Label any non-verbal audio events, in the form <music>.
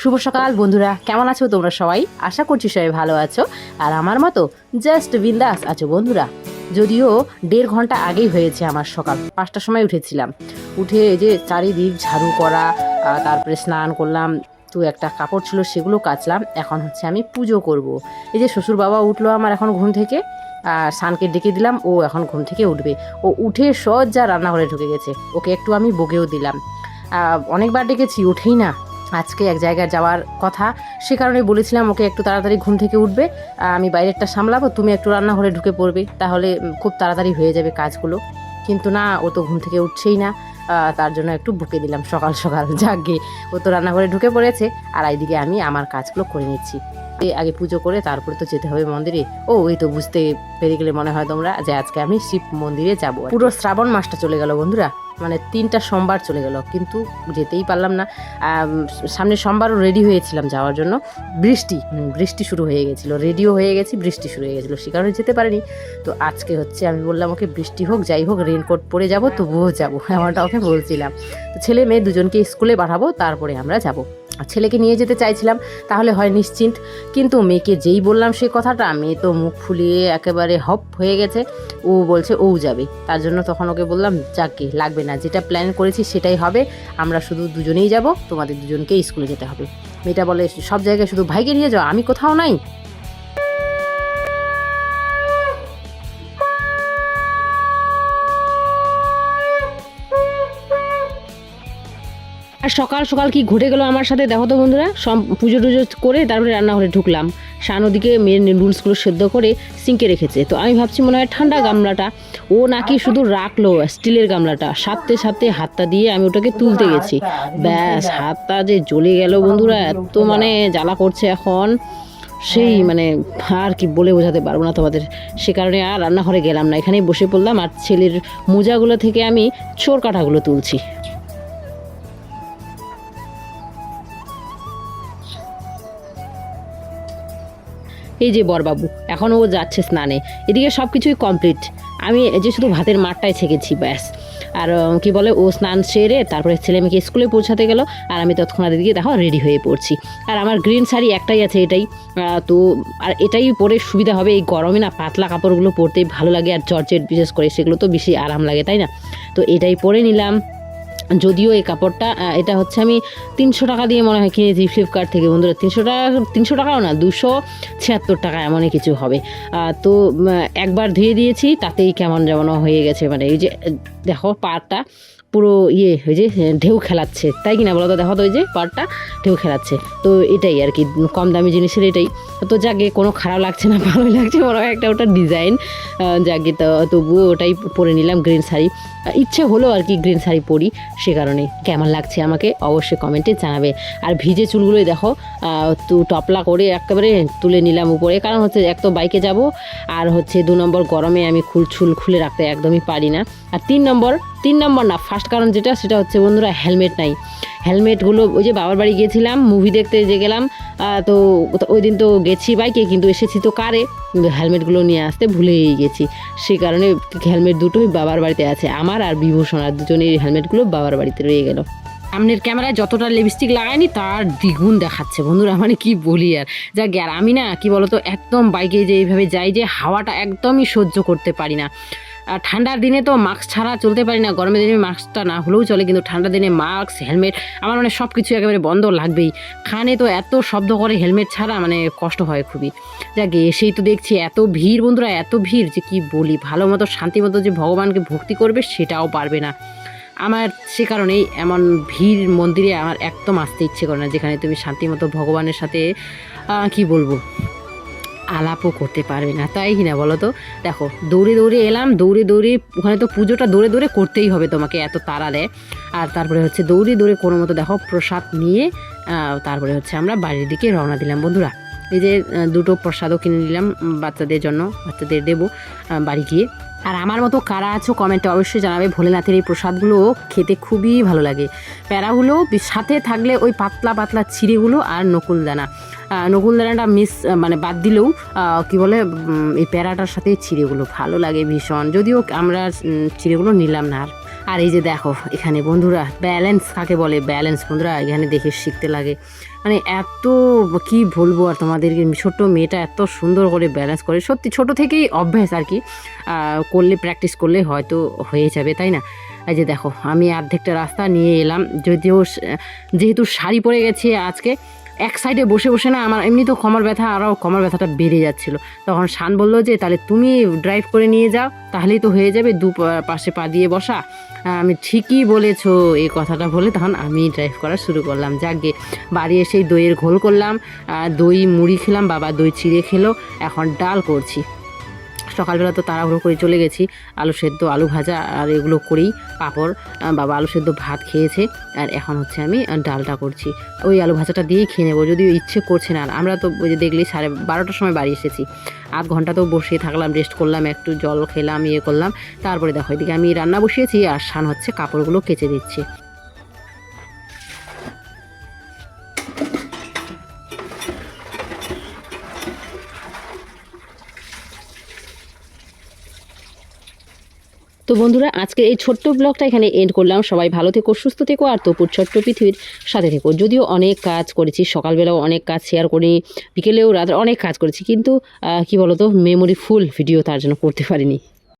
শুভ সকাল, বন্ধুরা। কেমন আছো তোমরা সবাই? আশা করছি সবাই ভালো আছো। আর আমার মতো জাস্ট বিন্দাস আছো বন্ধুরা। যদিও দেড় ঘণ্টা আগেই হয়েছে আমার সকাল। পাঁচটার সময় উঠেছিলাম। উঠে এই যে চারিদিক ঝাড়ু করা তারপরে স্নান করলাম, তো একটা কাপড় ছিল সেগুলো কাচলাম। এখন হচ্ছে আমি পুজো করব। এই যে শ্বশুর বাবা উঠল আমার এখন ঘুম থেকে, আর সানকে ডেকে দিলাম, ও এখন ঘুম থেকে উঠবে। ও উঠে সজ্জা রান্নাঘরে ঢুকে গেছে। ওকে একটু আমি বকেও দিলাম। অনেকবার ডেকেছি, উঠেই না। আজকে এক জায়গায় যাওয়ার কথা। সে কারণে বলেছিলাম, ওকে একটু তাড়াতাড়ি ঘুম থেকে উঠবে আমি বাইরেরটা সামলাবো, তুমি একটু রান্নাঘরে ঢুকে পড়বে, তাহলে খুব তাড়াতাড়ি হয়ে যাবে কাজগুলো। কিন্তু না, ও তো ঘুম থেকে উঠছেই না তার জন্য একটু বুকে দিলাম সকাল সকাল <laughs> যাগে ও তো রান্নাঘরে ঢুকে পড়েছে, আর এইদিকে আমি আমার কাজগুলো করে নিচ্ছি। আগে পুজো করে তারপরে তো যেতে হবে মন্দিরে। ও, এই তো বুঝতে পেরে গেলে মনে হয় তোমরা যে আজকে আমি শিব মন্দিরে যাব। পুরো শ্রাবণ মাসটা চলে গেল বন্ধুরা। মানে তিনটা সোমবার চলে গেল, কিন্তু যেতেই পারলাম না। সামনে সোমবারও রেডি হয়েছিলাম যাওয়ার জন্য। বৃষ্টি বৃষ্টি শুরু হয়ে গেছিল রেডিও হয়ে গেছি, বৃষ্টি শুরু হয়ে গেছিল, সে কারণে যেতে পারিনি। তো আজকে হচ্ছে আমি বললাম, ওকে, বৃষ্টি হোক, যাই হোক রেনকোট পরে যাব, তবুও যাব, এমনটা ওকে বলছিলাম। তো ছেলে মেয়ে দুজনকে স্কুলে পাঠাবো, তারপরে আমরা যাব। ছেলেকে নিয়ে যেতে চাইছিলাম, তাহলে হয় নিশ্চিন্ত। কিন্তু মেয়েকে যেই বললাম সেই কথাটা, মেয়ে তো মুখ ফুলিয়ে একেবারে হপ হয়ে গেছে। ও বলছে, ও যাবে। তার জন্য তখন ওকে বললাম, যাকে লাগবে না, যেটা প্ল্যান করেছি সেটাই হবে। আমরা শুধু দুজনেই যাব, তোমাদের দুজনকে স্কুলে যেতে হবে। মেয়েটা বলে, সব জায়গায় শুধু ভাইকে নিয়ে যাও, আমি কোথাও নাই। আর সকাল সকাল কি ঘটে গেল আমার সাথে? দেখো তো বন্ধুরা, সব পুজো টুজো করে তারপরে রান্নাঘরে ঢুকলাম। শান ওদিকে মেয়ের নুডলসগুলো সেদ্ধ করে সিঙ্কে রেখেছে। তো আমি ভাবছি মনে হয় ঠান্ডা গামলাটা, ও নাকি শুধু রাখল স্টিলের গামলাটা। সাথে সাথে হাতটা দিয়ে আমি ওটাকে তুলতে গেছি। ব্যাস, হাতটা যে জ্বলে গেল বন্ধুরা, এত মানে জ্বালা করছে এখন। সেই মানে আর কি বলে বোঝাতে পারব না তোমাদের। সে কারণে আর রান্নাঘরে গেলাম না। এখানেই বসে পড়লাম আর ছেলের মোজাগুলো থেকে আমি চোর কাঁটাগুলো তুলছি। এই যে বরবাবু, এখন ও যাচ্ছে স্নানে। এদিকে সব কিছুই কমপ্লিট আমি যে শুধু ভাতের মাঠটাই ছেঁকেছি ব্যাস। আর কি বলে, ও স্নান সেরে তারপরে ছেলে মেয়েকে স্কুলে পৌঁছাতে গেল, আর আমি তৎক্ষণাৎ দিকে দেখো রেডি হয়ে পড়ছি। আর আমার গ্রিন শাড়ি একটাই আছে, এটাই। তো, আর এটাই পরে সুবিধা হবে, এই গরমে না পাতলা কাপড়গুলো পরতেই ভালো লাগে, আর জর্জেট বিশেষ করে সেগুলো তো বেশি আরাম লাগে, তাই না? তো এটাই পরে নিলাম। যদিও এই কাপড়টা এটা হচ্ছে আমি তিনশো টাকা দিয়ে মনে হয় কিনেছি ফ্লিপকার্ট থেকে। বন্ধুরা, তিনশো টাকা, তিনশো টাকাও না, দুশো ছিয়াত্তর টাকা এমনই কিছু হবে। তো একবার ধুয়ে দিয়েছি, তাতেই কেমন যেমন হয়ে গেছে। মানে এই যে, দেখো পাড়টা পুরো ইয়ে ওই যে ঢেউ খেলাচ্ছে। তাই কি না বলো তো? দেখো তো ওই যে পাড়টা, ঢেউ খেলাচ্ছে। তো এটাই আর কি, কম দামি জিনিসের এটাই। তো যাকে কোনো খারাপ লাগছে না, ভালোই লাগছে। হয় একটা ওটা ডিজাইন যাকে তো তবুও ওটাই পরে নিলাম গ্রিন শাড়ি। ইচ্ছে হলো আর কি গ্রিন শাড়ি পরি, সে কারণে। কেমন লাগছে আমাকে অবশ্যই কমেন্টে জানাবে। আর ভিজে চুলগুলোই দেখো তো টপলা করে একেবারে তুলে নিলাম উপরে। কারণ হচ্ছে এক তো বাইকে যাব, আর হচ্ছে দু নম্বর গরমে আমি খুল চুল খুলে রাখতে একদমই পারি না। আর তিন নম্বর তিন নম্বর না ফার্স্ট কারণ যেটা, সেটা হচ্ছে বন্ধুরা হেলমেট নাই। হেলমেটগুলো ওই যে বাবার বাড়ি গিয়েছিলাম মুভি দেখতে যে গেলাম তো ওই দিন তো গেছি বাইকে কিন্তু এসেছি তো কারে কিন্তু হেলমেটগুলো নিয়ে আসতে ভুলেই গেছি। সেই কারণে হেলমেট দুটোই বাবার বাড়িতে আছে। আমার আর বিভূষণ আর দুজনের হেলমেটগুলো বাবার বাড়িতে রয়ে গেল। সামনের ক্যামেরায় যতটা লিপস্টিক লাগায়নি, তার দ্বিগুণ দেখাচ্ছে। বন্ধুরা মানে কি বলি আর। যা আর আমি না, কি বলতো, একদম বাইকে যে এইভাবে যাই যে হাওয়াটা একদমই সহ্য করতে পারি না। ঠান্ডার দিনে তো মাস্ক ছাড়া চলতে পারি না, গরমের দিনে মাস্কটা না হলেও চলে, কিন্তু ঠান্ডার দিনে মাস্ক, হেলমেট, আমার মানে সব কিছু একেবারে বন্ধ লাগবেই। খানে তো এত শব্দ করে হেলমেট ছাড়া মানে কষ্ট হয় খুবই। যাকে, এসেই তো দেখছি এত ভিড় বন্ধুরা, এত ভিড় যে কি বলি, ভালো মতো, শান্তি মতো যে ভগবানকে ভক্তি করবে সেটাও পারবে না। আমার সে কারণেই এমন ভিড় মন্দিরে আমার একদম আসতে ইচ্ছে করে না, যেখানে তুমি শান্তি মতো ভগবানের সাথে কি বলব? আলাপও করতে পারবে না। তাই কি না বলো তো দেখো দৌড়ে দৌড়ে এলাম দৌড়ে দৌড়ে ওখানে তো পুজোটা দৌড়ে দৌড়ে করতেই হবে তোমাকে এত তাড়া দেয়। আর তারপরে হচ্ছে দৌড়ে দৌড়ে কোনো মতো দেখো প্রসাদ নিয়ে তারপরে হচ্ছে আমরা বাড়ির দিকে রওনা দিলাম। বন্ধুরা এই যে দুটো প্রসাদও কিনে নিলাম বাচ্চাদের জন্য বাচ্চাদের দেবো বাড়ি গিয়ে। আর আমার মতো কারা আছো কমেন্টে অবশ্যই জানাবে। ভোলেনাথের এই প্রসাদগুলো খেতে খুবই ভালো লাগে। প্যারাগুলো সাথে থাকলে ওই পাতলা পাতলা চিড়েগুলো আর নকুলদানা আহ, নকুলদানাটা মিস মানে বাদ দিলেও কি বলে এই প্যারাটার সাথে চিড়েগুলো ভালো লাগে ভীষণ। যদিও আমরা চিড়েগুলো নিলাম না আর। আর এই যে দেখো, এখানে বন্ধুরা ব্যালেন্স কাকে বলে? ব্যালেন্স বন্ধুরা, এখানে দেখে শিখতে লাগে। মানে এত, কি বলব আর তোমাদেরকে, ছোট্ট মেয়েটা এত সুন্দর করে ব্যালেন্স করে। সত্যি ছোট থেকেই অভ্যাস আর কি করলে প্র্যাকটিস করলে হয়তো হয়ে যাবে, তাই না? এই যে দেখো, আমি অর্ধেকটা রাস্তা নিয়ে এলাম, যদিও যেহেতু শাড়ি পরে গেছে আজকে এক সাইডে বসে বসে না আমার এমনি তো কমর ব্যথা আরও কমর ব্যথাটা বেড়ে যাচ্ছিল। তখন শান বলল যে, তাহলে তুমি ড্রাইভ করে নিয়ে যাও, তাহলেই তো হয়ে যাবে, দু পাশে পা দিয়ে বসা। আমি ঠিকই বলেছ এই কথাটা বলে তখন আমি ড্রাইভ করা শুরু করলাম। যাকে বাড়ি এসেই দইয়ের ঘোল করলাম দই মুড়ি খেলাম, বাবা দই চিড়ে খেলো, এখন ডাল করছি। সকালবেলা তো তাড়াহুড়ো করে চলে গেছি। আলু সেদ্ধ, আলু ভাজা আর এগুলো করেই পাঁপড় বাবা আলু সেদ্ধ ভাত খেয়েছে আর এখন হচ্ছে আমি ডালটা করছি। ওই আলু ভাজাটা দিয়েই খেয়ে নেব, যদিও ইচ্ছে করছে না। আর আমরা তো ওই যে দেখলি সাড়ে বারোটার সময় বাড়ি এসেছি। আধ ঘণ্টা তো বসে থাকলাম রেস্ট করলাম, একটু জল খেলাম ইয়ে করলাম। তারপরে দেখো, এদিকে আমি রান্না বসিয়েছি আর শান হচ্ছে কাপড়গুলো কেচে দিচ্ছে। তো বন্ধুরা আজকে এই ছোট্ট ব্লগটা এখানে এন্ড করলাম। সবাই ভালো থেকো, সুস্থ থেকো, আর তপুর ছোট্ট পৃথিবীর সাথে থেকো। যদিও অনেক কাজ করেছি, সকালবেলাও অনেক কাজ শেয়ার করি বিকেলেও রাত অনেক কাজ করেছি, কিন্তু কি বলতো মেমোরি ফুল ভিডিও তার জন্য করতে পারিনি।